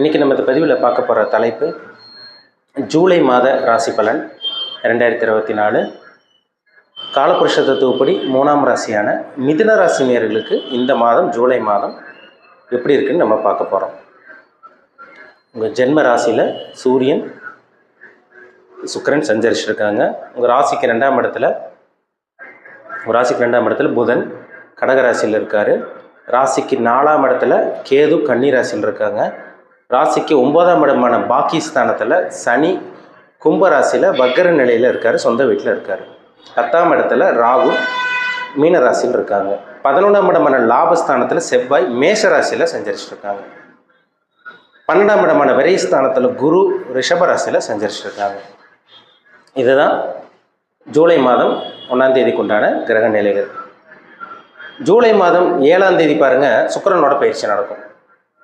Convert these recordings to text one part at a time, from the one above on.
இன்றைக்கி நம்ம இந்த பதிவில் பார்க்க போகிற தலைப்பு ஜூலை மாத ராசி பலன் ரெண்டாயிரத்தி இருபத்தி நாலு. காலபுருஷ தத்துவப்படி மூணாம் ராசியான மிதுன ராசி நேர்களுக்கு இந்த மாதம் ஜூலை மாதம் எப்படி இருக்குன்னு நம்ம பார்க்க போகிறோம் உங்கள் ஜென்ம ராசியில் சூரியன் சுக்கிரன் சஞ்சரிச்சிருக்காங்க. உங்கள் ராசிக்கு ரெண்டாம் இடத்துல உங்கள் ராசிக்கு ரெண்டாம் இடத்துல புதன் கடகராசியில் இருக்கார். ராசிக்கு நாலாம் இடத்துல கேது கன்னி ராசியில் இருக்காங்க. ராசிக்கு ஒன்பதாம் இடமான பாக்கிஸ்தானத்தில் சனி கும்பராசியில் வக்கர நிலையில் இருக்கார் சொந்த வீட்டில் இருக்கார். பத்தாம் இடத்துல ராகு மீன ராசியில் இருக்காங்க. பதினொன்றாம் இடமான லாபஸ்தானத்தில் செவ்வாய் மேஷ ராசியில் சஞ்சரிச்சிருக்காங்க பன்னெண்டாம் இடமான விரைஸ்தானத்தில் குரு ரிஷப ராசியில் சஞ்சரிச்சிருக்காங்க இதுதான் ஜூலை மாதம் ஒன்றாம் தேதிக்கு உண்டான கிரக நிலைகள். ஜூலை மாதம் ஏழாம் தேதி பாருங்கள் சுக்கரனோட பயிற்சி நடக்கும்.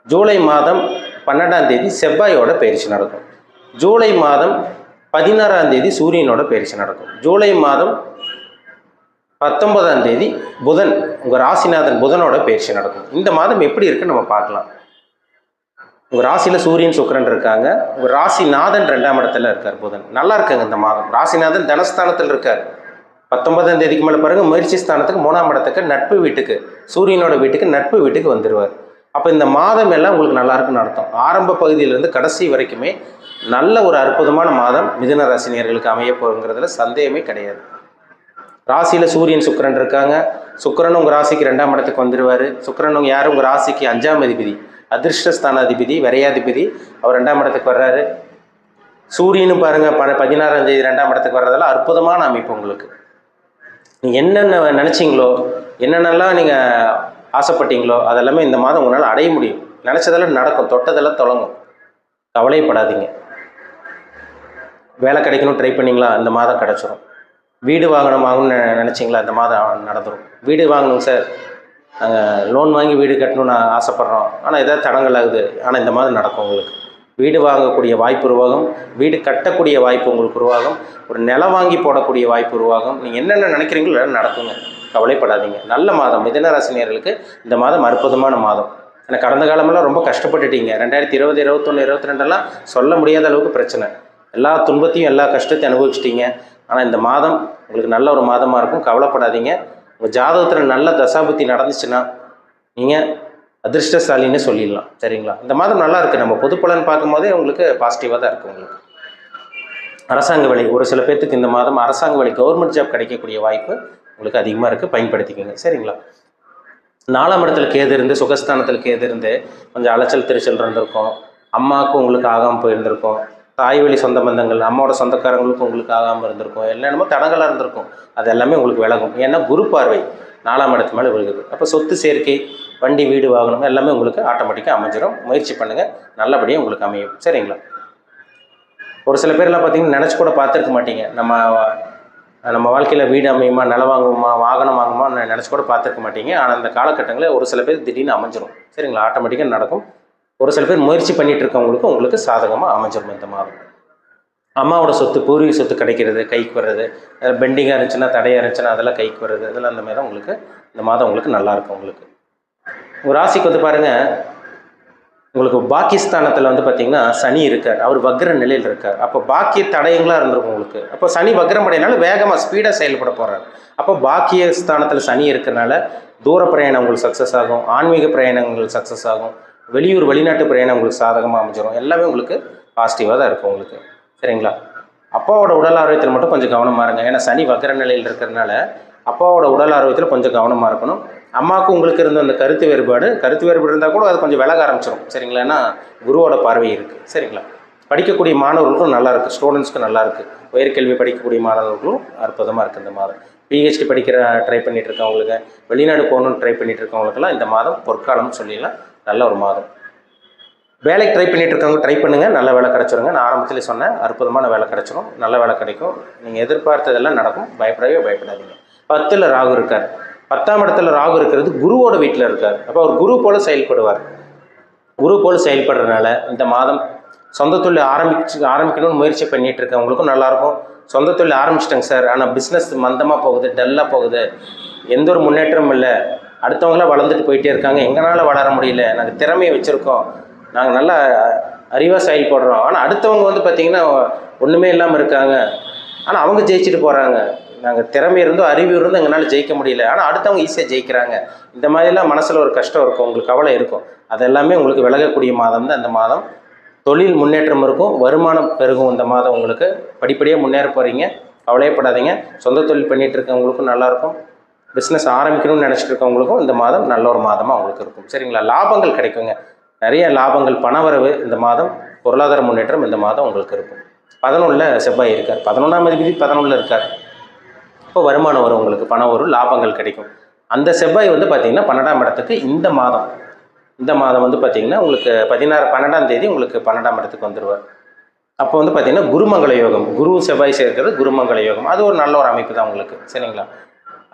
ஜூலை மாதம் பன்னெண்டாம் தேதி செவ்வாயோட பயிற்சி நடக்கும். ஜூலை மாதம் பதினாறாம் தேதி சூரியனோட பயிற்சி நடக்கும். ஜூலை மாதம் பத்தொன்பதாம் தேதி புதன் உங்கள் ராசிநாதன் புதனோட பயிற்சி நடக்கும். இந்த மாதம் எப்படி இருக்குன்னு நம்ம பார்க்கலாம். உங்கள் ராசியில் சூரியன் சுக்கரன் இருக்காங்க. உங்கள் ராசிநாதன் ரெண்டாம் இடத்துல இருக்கார் புதன். நல்லா இருக்காங்க இந்த மாதம். ராசிநாதன் தனஸ்தானத்தில் இருக்கார். பத்தொன்பதாம் தேதிக்கு மேலே பாருங்கள் முயற்சி ஸ்தானத்துக்கு மூணாம் இடத்துக்கு நட்பு வீட்டுக்கு சூரியனோட வீட்டுக்கு நட்பு வீட்டுக்கு வந்துடுவார் அப்போ இந்த மாதம் எல்லாம் உங்களுக்கு நல்லா இருக்குன்னு அர்த்தம். ஆரம்ப பகுதியிலேருந்து கடைசி வரைக்குமே நல்ல ஒரு அற்புதமான மாதம் மிதுன ராசினியர்களுக்கு அமைய போகிறதுல சந்தேகமே கிடையாது. ராசியில் சூரியன் சுக்கிரன் இருக்காங்க. சுக்கரன் உங்கள் ராசிக்கு ரெண்டாம் இடத்துக்கு வந்துடுவார் சுக்கரன் உங்கள் யார்? உங்கள் ராசிக்கு அஞ்சாம் அதிபதி அதிர்ஷ்டஸ்தானாதிபதி விரையாதிபதி. அவர் ரெண்டாம் இடத்துக்கு வர்றாரு. சூரியனும் பாருங்கள் ப பதினாறாம் தேதி ரெண்டாம் இடத்துக்கு வர்றதெல்லாம் அற்புதமான அமைப்பு உங்களுக்கு. நீங்கள் என்னென்ன நினச்சிங்களோ என்னென்னலாம் நீங்கள் ஆசைப்பட்டீங்களோ அதெல்லாமே இந்த மாதம் உங்களால் அடைய முடியும். நினச்சதெல்லாம் நடக்கும். தொட்டதெல்லாம் தொடங்கும். கவலைப்படாதீங்க. வேலை கிடைக்கணும் ட்ரை பண்ணிங்களா? இந்த மாதம் கிடச்சிரும். வீடு வாங்கணும் வாங்கணும்னு நினச்சிங்களா? இந்த மாதம் நடந்துடும் வீடு வாங்கணும் சார் நாங்கள் லோன் வாங்கி வீடு கட்டணும்னு ஆசைப்பட்றோம். ஆனால் எதாவது தடங்கள் ஆகுது. ஆனால் இந்த மாதம் நடக்கும் உங்களுக்கு. வீடு வாங்கக்கூடிய வாய்ப்பு உருவாகும். வீடு கட்டக்கூடிய வாய்ப்பு உங்களுக்கு உருவாகும். ஒரு நிலம் வாங்கி போடக்கூடிய வாய்ப்பு உருவாகும். நீங்கள் என்னென்ன நினைக்கிறீங்களோ எல்லாம் நடக்குங்க. கவலைப்படாதீங்க. நல்ல மாதம். மிதனராசினியர்களுக்கு இந்த மாதம் அற்புதமான மாதம். ஆனால் கடந்த காலமெல்லாம் ரொம்ப கஷ்டப்பட்டுட்டீங்க. ரெண்டாயிரத்தி இருபது இருபத்தொன்று இருபத்தி ரெண்டெல்லாம் சொல்ல முடியாத அளவுக்கு பிரச்சனை. எல்லா துன்பத்தையும் எல்லா கஷ்டத்தையும் அனுபவிச்சிட்டிங்க. ஆனால் இந்த மாதம் உங்களுக்கு நல்ல ஒரு மாதமாக இருக்கும். கவலைப்படாதீங்க. உங்கள் ஜாதகத்தில் நல்ல தசாபுத்தி நடந்துச்சுன்னா நீங்கள் அதிர்ஷ்டசாலின்னு சொல்லிடலாம். சரிங்களா? இந்த மாதம் நல்லா இருக்குது நம்ம பொது பலன் பார்க்கும்போதே உங்களுக்கு பாசிட்டிவாக தான் இருக்குது உங்களுக்கு. அரசாங்க வேலை. ஒரு சில பேர்த்துக்கு இந்த மாதம் அரசாங்க வேலை கவர்மெண்ட் ஜாப் கிடைக்கக்கூடிய வாய்ப்பு உங்களுக்கு அதிகமாக இருக்குது பயன்படுத்திக்கோங்க. சரிங்களா? நாலாம் இடத்துல கேது இருந்து சுகஸ்தானத்தில் கேது இருந்து கொஞ்சம் அலைச்சல் திருச்சல் இருந்திருக்கும் அம்மாவுக்கும் உங்களுக்கு ஆகாமல் போயிருந்திருக்கும். தாய் வழி சொந்த பந்தங்கள் அம்மாவோட சொந்தக்காரங்களுக்கும் உங்களுக்கு ஆகாமல் இருந்திருக்கும். என்னென்னமோ தடங்களாக இருந்திருக்கும். அது எல்லாமே உங்களுக்கு விலகும். ஏன்னா குரு பார்வை நாலாம் இடத்து மேலே விழுகுது. அப்போ சொத்து சேர்க்கை வண்டி வீடு வாகனம் எல்லாமே உங்களுக்கு ஆட்டோமேட்டிக்காக அமைஞ்சிடும் முயற்சி பண்ணுங்கள் நல்லபடியாக உங்களுக்கு அமையும். சரிங்களா? ஒரு சில பேர்லாம் பார்த்தீங்கன்னா நினச்சி கூட பார்த்துருக்க மாட்டீங்க. நம்ம நம்ம வாழ்க்கையில் வீடு அமையுமா நிலம் வாங்குமா வாகனம் வாங்குமா நினச்சி கூட பார்த்துருக்க மாட்டீங்க. ஆனால் அந்த காலகட்டங்களில் ஒரு சில பேர் திடீர்னு அமைஞ்சிரும். சரிங்களா? ஆட்டோமேட்டிக்காக நடக்கும். ஒரு சில பேர் முயற்சி பண்ணிகிட்டு இருக்கவங்களுக்கு உங்களுக்கு சாதகமாக அமைஞ்சிரும் இந்த மாதம். அம்மாவோட சொத்து பூர்வீக சொத்து கிடைக்கிறது கைக்கு வர்றது. பெண்டிங்காக இருந்துச்சுன்னா தடையாக இருந்துச்சுன்னா அதெல்லாம் கைக்கு வர்றது. இதெல்லாம் அந்த மாதிரி தான் உங்களுக்கு இந்த மாதம் உங்களுக்கு நல்லாயிருக்கும் உங்களுக்கு. ஒரு ராசிக்கு வந்து பாருங்கள் உங்களுக்கு பாகிஸ்தானத்தில் வந்து பார்த்தீங்கன்னா சனி இருக்கார். அவர் வக்ர நிலையில் இருக்கார். அப்போ பாக்கிய தடயங்களாக இருந்திருக்கும் உங்களுக்கு. அப்போ சனி வக்ரம் வேகமாக ஸ்பீடாக செயல்பட போகிறார் அப்போ பாக்கிய ஸ்தானத்தில் சனி இருக்கிறனால தூர பிரயாணம் உங்களுக்கு சக்ஸஸ் ஆகும். ஆன்மீக பிரயாணம் உங்களுக்கு சக்ஸஸ் ஆகும். வெளியூர் வெளிநாட்டு பிரயாணம் உங்களுக்கு சாதகமாக அமைஞ்சிடும் எல்லாமே உங்களுக்கு பாசிட்டிவாக தான் இருக்கும் உங்களுக்கு. சரிங்களா? அப்பாவோட உடல் ஆரோக்கியத்தில் மட்டும் கொஞ்சம் கவனமாக இருங்க. ஏன்னா சனி வக்ர நிலையில் இருக்கிறதுனால அப்பாவோட உடல் ஆரோக்கியத்தில் கொஞ்சம் கவனமாக இருக்கணும். அம்மாவுக்கு உங்களுக்கு இருந்த அந்த கருத்து வேறுபாடு கருத்து வேறுபாடு இருந்தால் கூட அது கொஞ்சம் விலக ஆரம்பிச்சிடும் சரிங்களா ஏன்னா குருவோட பார்வை இருக்குது சரிங்களா? படிக்கக்கூடிய மாணவர்களுக்கும் நல்லாயிருக்கு இருக்குது ஸ்டூடெண்ட்ஸ்க்கு நல்லா இருக்குது உயர்கல்வி படிக்கக்கூடிய மாணவர்களுக்கும் அற்புதமாக இருக்குது இந்த மாதம். பிஹெச்டி படிக்கிற ட்ரை பண்ணிட்டு இருக்கவங்களுக்கு வெளிநாடு போகணும்னு ட்ரை பண்ணிட்டு இருக்கவங்களுக்கெல்லாம் இந்த மாதம் பொற்காலம்னு சொல்லிடலாம். நல்ல ஒரு மாதம். வேலைக்கு ட்ரை பண்ணிகிட்டு இருக்கவங்க ட்ரை பண்ணுங்கள் நல்ல வேலை கிடச்சிருங்க. நான் ஆரம்பத்தில் சொன்னேன் அற்புதமான வேலை கிடச்சிரும். நல்ல வேலை கிடைக்கும். நீங்கள் எதிர்பார்த்ததெல்லாம் நடக்கும். பயப்படவே பயப்படாதீங்க. பத்தில் ராகு இருக்கார். பத்தாம் இடத்துல ராகு இருக்கிறது குருவோட வீட்டில் இருக்கார். அப்போ அவர் குரு போல செயல்படுவார். குரு போல் செயல்படுறதுனால இந்த மாதம் சொந்த தொழில் ஆரம்பிச்சு ஆரம்பிக்கணும்னு முயற்சி பண்ணிகிட்டு இருக்கவங்களுக்கும் நல்லாயிருக்கும். சொந்த தொழில் ஆரம்பிச்சிட்டேங்க சார். ஆனால் பிஸ்னஸ் மந்தமாக போகுது டல்லாக போகுது. எந்த ஒரு முன்னேற்றமும் இல்லை. அடுத்தவங்களாம் வளர்ந்துட்டு போயிட்டே இருக்காங்க. எங்களால் வளர முடியல. நாங்கள் திறமையை வச்சுருக்கோம். நாங்கள் நல்லா அறிவாக செயல்படுறோம். ஆனால் அடுத்தவங்க வந்து பார்த்திங்கன்னா ஒன்றுமே இல்லாமல் இருக்காங்க. ஆனால் அவங்க ஜெயிச்சுட்டு போகிறாங்க நாங்கள் திறமை இருந்தோம் அறிவு இருந்தோம் எங்களால் ஜெயிக்க முடியல. ஆனால் அடுத்தவங்க ஈஸியாக ஜெயிக்கிறாங்க. இந்த மாதிரிலாம் மனசில் ஒரு கஷ்டம் இருக்கும். உங்களுக்கு கவலை இருக்கும். அது எல்லாமே உங்களுக்கு விலகக்கூடிய மாதம் தான் இந்த மாதம். தொழில் முன்னேற்றம் இருக்கும். வருமானம் பெருகும் இந்த மாதம் உங்களுக்கு. படிப்படியாக முன்னேற போகிறீங்க கவலையப்படாதீங்க. சொந்த தொழில் பண்ணிகிட்டு இருக்கவங்களுக்கும் நல்லாயிருக்கும் பிஸ்னஸ் ஆரம்பிக்கணும்னு நினச்சிட்டு இருக்கவங்களுக்கும் இந்த மாதம் நல்ல ஒரு மாதமாக உங்களுக்கு இருக்கும். சரிங்களா? லாபங்கள் கிடைக்குங்க. நிறைய லாபங்கள் பணவரவு இந்த மாதம். பொருளாதார முன்னேற்றம் இந்த மாதம் உங்களுக்கு இருக்கும். பதினொன்றில் செவ்வாய் இருக்கார். பதினொன்றாம் அதிபதி பதினொன்றில் இருக்கார். இப்போ வருமானம் வரும் உங்களுக்கு? பணம் வரும் லாபங்கள் கிடைக்கும். அந்த செவ்வாய் வந்து பார்த்திங்கன்னா பன்னெண்டாம் இடத்துக்கு இந்த மாதம். இந்த மாதம் வந்து பார்த்திங்கன்னா உங்களுக்கு பதினாறு பன்னெண்டாம் தேதி உங்களுக்கு பன்னெண்டாம் இடத்துக்கு வந்துடுவார் அப்போ வந்து பார்த்திங்கன்னா குருமங்கள யோகம். குரு செவ்வாய் சேர்க்கிறது குருமங்கள யோகம். அது ஒரு நல்ல ஒரு அமைப்பு தான் உங்களுக்கு. சரிங்களா?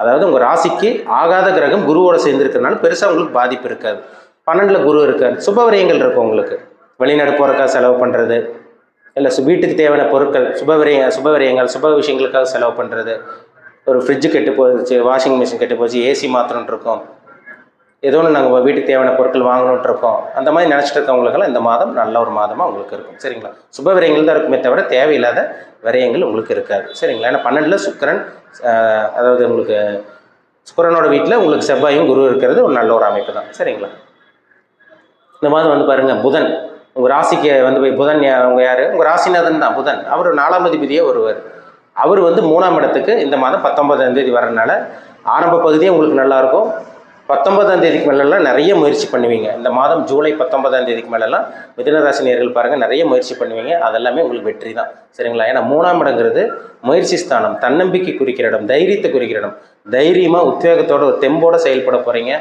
அதாவது உங்கள் ராசிக்கு ஆகாத கிரகம் குருவோட சேர்ந்துருக்கிறதுனால பெருசாக உங்களுக்கு பாதிப்பு இருக்காது. பன்னெண்டில் குரு இருக்காது சுபவிரயங்கள் இருக்கும் உங்களுக்கு. வெளிநாடு போகிறக்காக செலவு பண்ணுறது இல்லை வீட்டுக்கு தேவையான பொருட்கள் சுபவிரய சுபவிரயங்கள் சுப விஷயங்களுக்காக செலவு பண்ணுறது ஒரு ஃப்ரிட்ஜு கெட்டு போச்சு வாஷிங் மிஷின் கெட்டு போச்சு ஏசி மாற்றணுன்ட்ருக்கோம் ஏதோ ஒன்று நாங்கள் வீட்டுக்கு தேவையான பொருட்கள் வாங்கணுன்ட்டு இருக்கோம். அந்த மாதிரி நினச்சிட்டு இருக்கவங்களுக்கெல்லாம் இந்த மாதம் நல்ல ஒரு மாதமாக உங்களுக்கு இருக்கும். சரிங்களா? சுப விரயங்கள் தான் இருக்குமே தவிர தேவையில்லாத விரயங்கள் உங்களுக்கு இருக்காது. சரிங்களா? ஏன்னா பன்னெண்டில் சுக்கரன் அதாவது உங்களுக்கு சுக்கரனோட வீட்டில் உங்களுக்கு செவ்வாயும் குரு இருக்கிறது ஒரு நல்ல ஒரு அமைப்பு தான். சரிங்களா? இந்த மாதம் வந்து பாருங்கள் புதன். உங்கள் ராசிக்கு வந்து போய் புதன் அவங்க யார்? உங்கள் ராசிநாதன் தான் புதன். அவர் நாலாம் அதிபதியே வருவார் அவர் வந்து மூணாம் இடத்துக்கு இந்த மாதம் பத்தொன்பதாம் தேதி வரனால ஆரம்ப பகுதியே உங்களுக்கு நல்லாயிருக்கும். பத்தொன்பதாம் தேதிக்கு மேலெல்லாம் நிறைய முயற்சி பண்ணுவீங்க. இந்த மாதம் ஜூலை பத்தொன்பதாம் தேதிக்கு மேலெல்லாம் மிதனராசி நேர்கள் பாருங்கள் நிறைய முயற்சி பண்ணுவீங்க. அதெல்லாமே உங்களுக்கு வெற்றி தான். சரிங்களா? ஏன்னா மூணாம் இடங்கிறது முயற்சி ஸ்தானம் தன்னம்பிக்கை குறிக்கிற இடம் தைரியத்தை குறிக்கிற இடம். தைரியமாக உத்வேகத்தோட ஒரு தெம்போடு செயல்பட போகிறீங்க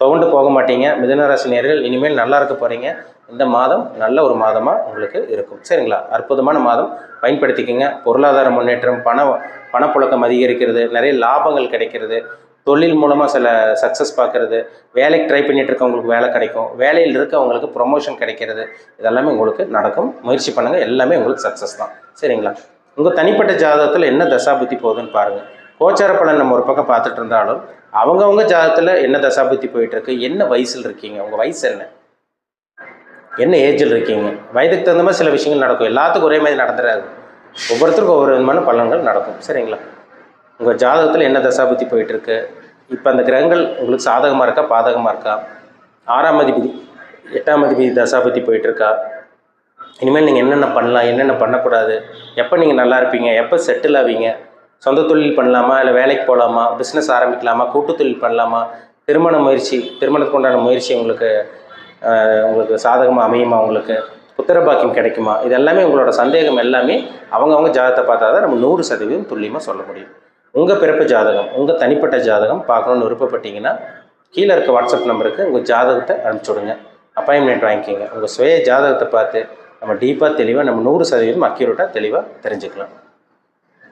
பவுண்டு போக மாட்டீங்க. மிதனராசி நேர்கள் இனிமேல் நல்லா இருக்க போகிறீங்க இந்த மாதம் நல்ல ஒரு மாதமாக உங்களுக்கு இருக்கும். சரிங்களா? அற்புதமான மாதம். பயன்படுத்திக்கங்க. பொருளாதார முன்னேற்றம் பண பணப்புழக்கம் அதிகரிக்கிறது நிறைய லாபங்கள் கிடைக்கிறது. தொழில் மூலமாக சில சக்ஸஸ் பார்க்கறது. வேலைக்கு ட்ரை பண்ணிட்டு இருக்கவங்களுக்கு வேலை கிடைக்கும். வேலையில் இருக்கவங்களுக்கு ப்ரொமோஷன் கிடைக்கிறது. இதெல்லாமே உங்களுக்கு நடக்கும். முயற்சி பண்ணுங்கள் எல்லாமே உங்களுக்கு சக்ஸஸ் தான். சரிங்களா? உங்கள் தனிப்பட்ட ஜாதகத்தில் என்ன தசாபுத்தி போகுதுன்னு பாருங்கள் கோச்சார பலன் நம்ம ஒரு பக்கம் பார்த்துட்டு இருந்தாலும் அவங்கவுங்க ஜாதகத்தில் என்ன தசாபுத்தி போயிட்டு இருக்கு என்ன வயசில் இருக்கீங்க? உங்கள் வயசு என்ன? என்ன ஏஜில் இருக்கீங்க? வயதுக்கு தகுந்த மாதிரி சில விஷயங்கள் நடக்கும். எல்லாத்துக்கும் ஒரே மாதிரி நடந்துடாது ஒவ்வொருத்தருக்கும் ஒவ்வொரு விதமான பலன்கள் நடக்கும். சரிங்களா? உங்கள் ஜாதகத்தில் என்ன தசாபுத்தி போயிட்டு இருக்கு இப்போ அந்த கிரகங்கள் உங்களுக்கு சாதகமாக இருக்கா? பாதகமாக இருக்கா? ஆறாம் அதிபதி எட்டாம் அதிபதி தசாபுத்தி போயிட்டு இருக்கா இனிமேல் நீங்கள் என்னென்ன பண்ணலாம்? என்னென்ன பண்ணக்கூடாது? எப்போ நீங்கள் நல்லா இருப்பீங்க? எப்போ செட்டில் ஆவீங்க? சொந்த தொழில் பண்ணலாமா? இல்லை வேலைக்கு போகலாமா பிஸ்னஸ் ஆரம்பிக்கலாமா? கூட்டு தொழில் பண்ணலாமா? திருமண முயற்சி திருமணத்துக்கு உண்டான முயற்சி உங்களுக்கு உங்களுக்கு சாதகமாக அமையுமா உங்களுக்கு? புத்திர பாக்கியம் கிடைக்குமா? இது எல்லாமே உங்களோட சந்தேகம் எல்லாமே அவங்கவுங்க ஜாதகத்தை பார்த்தா தான் நம்ம நூறு சதவீதம் துல்லியமாக சொல்ல முடியும். உங்கள் பிறப்பு ஜாதகம் உங்கள் தனிப்பட்ட ஜாதகம் பார்க்கணுன்னு விருப்பப்பட்டீங்கன்னா கீழே இருக்க வாட்ஸ்அப் நம்பருக்கு உங்கள் ஜாதகத்தை அனுப்பிச்சி விடுங்க. அப்பாயின்மெண்ட் வாங்கிக்கோங்க. உங்கள் சுய ஜாதகத்தை பார்த்து நம்ம டீப்பாக தெளிவாக நம்ம நூறு சதவீதம் அக்யூரேட்டாக தெளிவாக தெரிஞ்சுக்கலாம்.